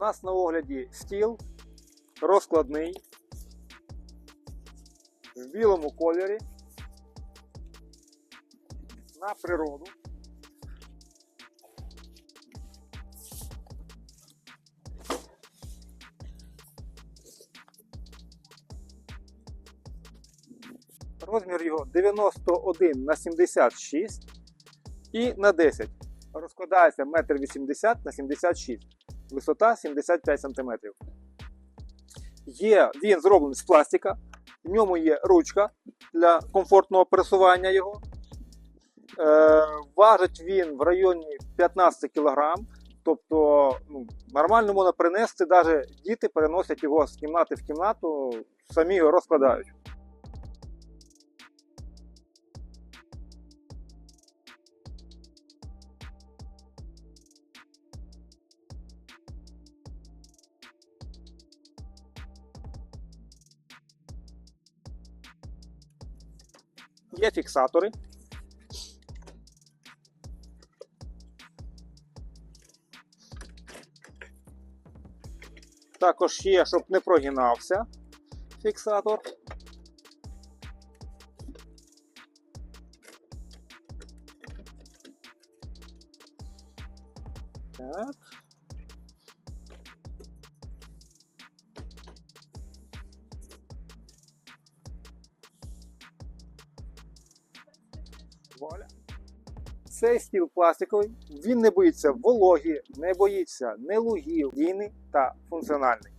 У нас на огляді стіл розкладний в білому кольорі на природу. Розмір його 91 на 76 і на 10. Розкладається 1,80 м на 76 Висота 75 см. Є, він зроблений з пластика. В ньому є ручка для комфортного пересування його. Е, важить він в районі 15 кг. Тобто ну, нормально можна принести, навіть діти переносять його з кімнати в кімнату, самі його розкладають. Є фіксатори. Також є, щоб не прогинався фіксатор. Так. Вуаля. Цей стіл пластиковий, він не боїться вологі, не боїться не лугів, дійний та функціональний.